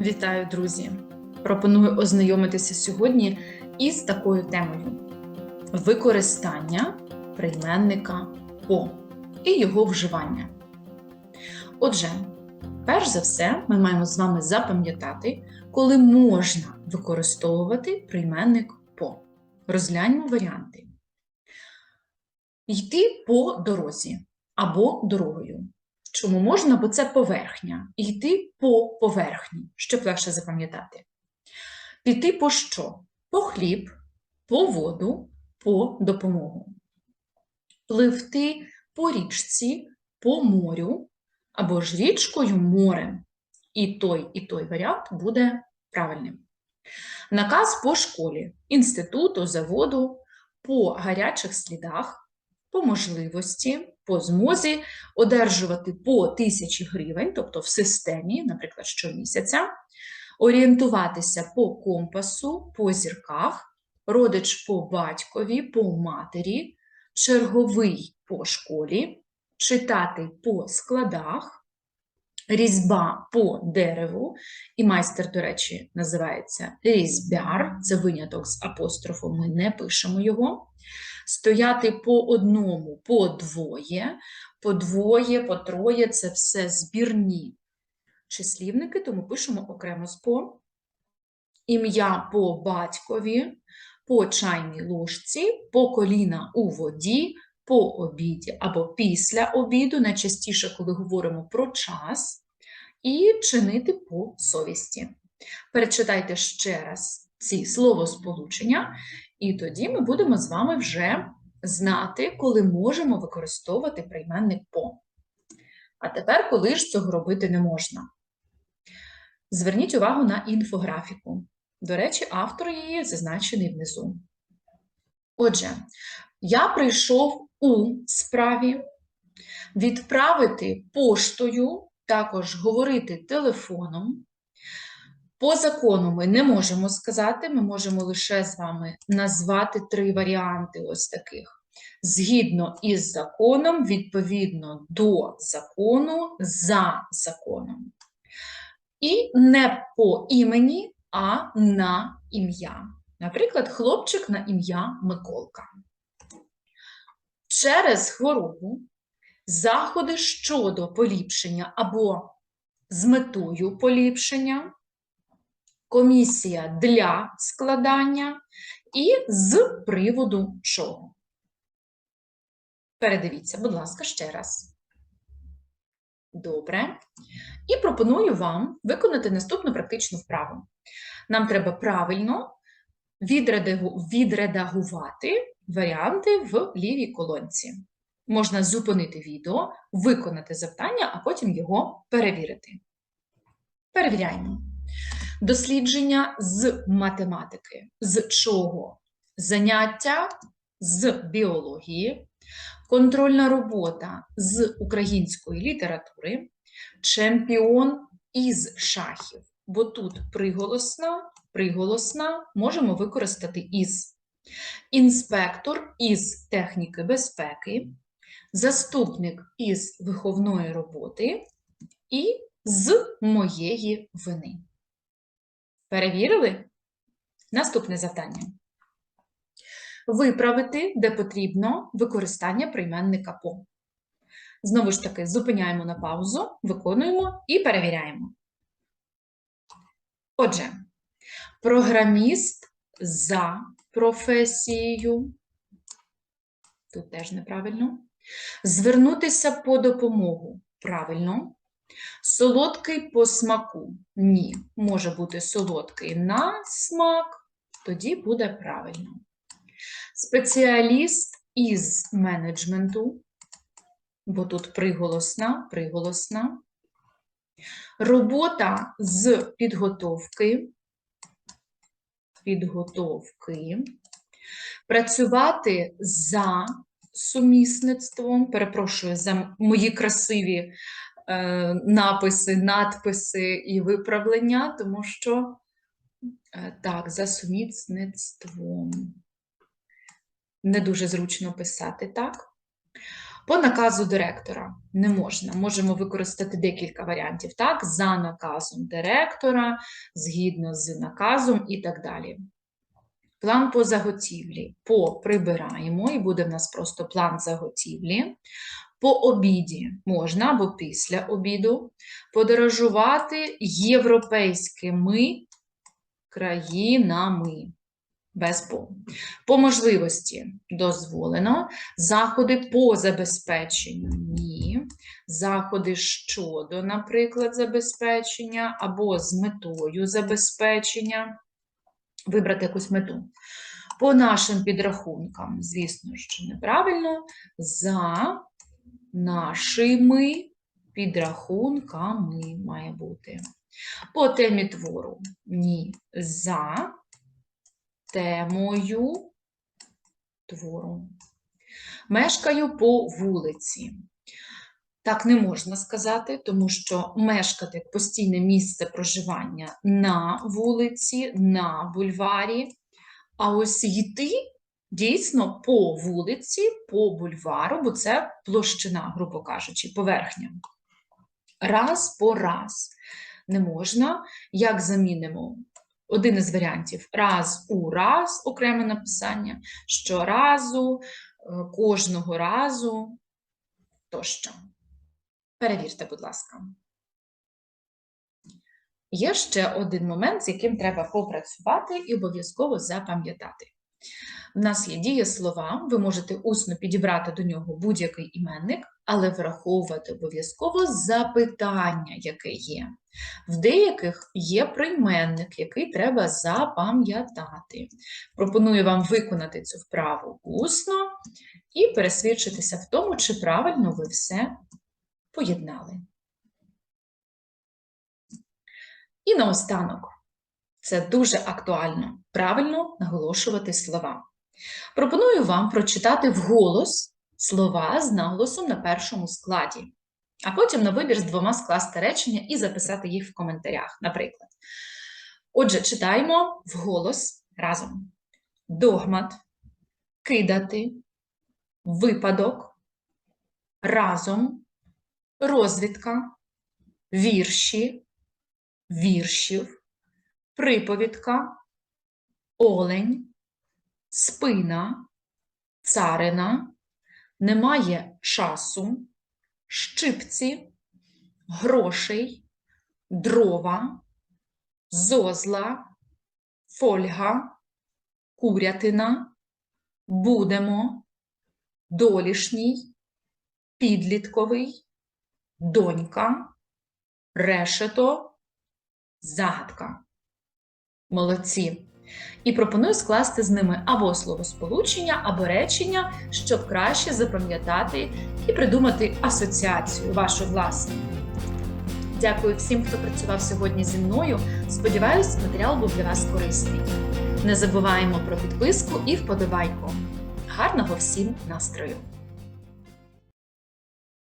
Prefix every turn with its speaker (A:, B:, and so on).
A: Вітаю, друзі! Пропоную ознайомитися сьогодні із такою темою: використання прийменника по і його вживання. Отже, перш за все, ми маємо з вами запам'ятати, коли можна використовувати прийменник по. Розгляньмо варіанти. Йти по дорозі або дорогою. Чому можна? Бо це поверхня. Йти по поверхні, щоб легше запам'ятати. Піти по що? По хліб, по воду, по допомогу. Пливти по річці, по морю або ж річкою морем. І той, і той варіант буде правильним. Наказ по школі, інституту, заводу, по гарячих слідах, по можливості, по змозі одержувати по тисячі гривень, тобто в системі, наприклад, щомісяця, орієнтуватися по компасу, по зірках, родич по батькові, по матері, черговий по школі, читати по складах, різьба по дереву, і майстер, до речі, називається різьбяр, це виняток з апострофом, ми не пишемо його. Стояти по одному, по двоє, по двоє, по троє це все збірні числівники, тому пишемо окремо з по. Ім'я по батькові, по чайній ложці, по коліна у воді, по обіді або після обіду, найчастіше, коли говоримо про час, і чинити по совісті. Перечитайте ще раз ці словосполучення, і тоді ми будемо з вами вже знати, коли можемо використовувати прийменник по. А тепер, коли ж цього робити не можна. Зверніть увагу на інфографіку. До речі, автор її зазначений внизу. Отже, я прийшов у справі відправити поштою, також говорити телефоном. По закону ми не можемо сказати, ми можемо лише з вами назвати три варіанти ось таких. Згідно із законом, відповідно до закону, за законом. І не по імені, а на ім'я. Наприклад, хлопчик на ім'я Миколка. Через хворобу заходи щодо поліпшення або з метою поліпшення комісія для складання і з приводу чого. Передивіться, будь ласка, ще раз. Добре. І пропоную вам виконати наступну практичну вправу. Нам треба правильно відредагувати варіанти в лівій колонці. Можна зупинити відео, виконати завдання, а потім його перевірити. Перевіряємо. Дослідження з математики. З чого? Заняття з біології, контрольна робота з української літератури, чемпіон із шахів. Бо тут приголосна, приголосна можемо використати із. Інспектор із техніки безпеки, заступник із виховної роботи і з моєї вини. Перевірили? Наступне завдання. Виправити, де потрібно, використання прийменника по. Знову ж таки, зупиняємо на паузу, виконуємо і перевіряємо. Отже, програміст за професією. Тут теж неправильно. Звернутися по допомогу. Правильно. Солодкий по смаку. Ні. Може бути солодкий на смак, тоді буде правильно. Спеціаліст із менеджменту, бо тут приголосна, приголосна. Робота з підготовки. Підготовки. Працювати за сумісництвом. Перепрошую за мої красиві написи, надписи і виправлення, тому що е, так, за сумісництвом не дуже зручно писати, так? По наказу директора не можна. Можемо використати декілька варіантів. Так, за наказом директора, згідно з наказом і так далі. План по заготівлі поприбираємо, і буде в нас просто план заготівлі. По обіді можна або після обіду подорожувати європейськими країнами. Без по. По можливості дозволено. Заходи по забезпеченню ні. Заходи щодо, наприклад, забезпечення, або з метою забезпечення. Вибрати якусь мету. По нашим підрахункам, звісно, що неправильно, за нашими підрахунками має бути. По темі твору ні. За темою твору. Мешкаю по вулиці. Так не можна сказати, тому що мешкати постійне місце проживання на вулиці, на бульварі, а ось йти дійсно по вулиці, по бульвару, бо це площина, грубо кажучи, поверхня. Раз по раз не можна. Як замінимо? Один із варіантів раз у раз, окреме написання, щоразу, е, кожного разу тощо. Перевірте, будь ласка. Є ще один момент, з яким треба попрацювати і обов'язково запам'ятати. У нас є дієслова, ви можете усно підібрати до нього будь-який іменник, але враховувати обов'язково запитання, яке є. В деяких є прийменник, який треба запам'ятати. Пропоную вам виконати цю вправу усно і пересвідчитися в тому, чи правильно ви все поєднали. І наостанок. Це дуже актуально, правильно наголошувати слова. Пропоную вам прочитати вголос слова з наголосом на першому складі, а потім на вибір з двома скласти речення і записати їх в коментарях, наприклад. Отже, читаємо вголос разом: догмат, кидати, випадок, разом, розвідка, вірші, віршів, приповідка, олень, спина, царина, немає часу, щипці, грошей, дрова, зозла, фольга, курятина, будемо, долішній, підлітковий, донька, решето, загадка. Молодці. І пропоную скласти з ними або словосполучення, або речення, щоб краще запам'ятати і придумати асоціацію вашу власну. Дякую всім, хто працював сьогодні зі мною. Сподіваюсь, матеріал був для вас корисний. Не забуваємо про підписку і вподобайку. Гарного всім настрою!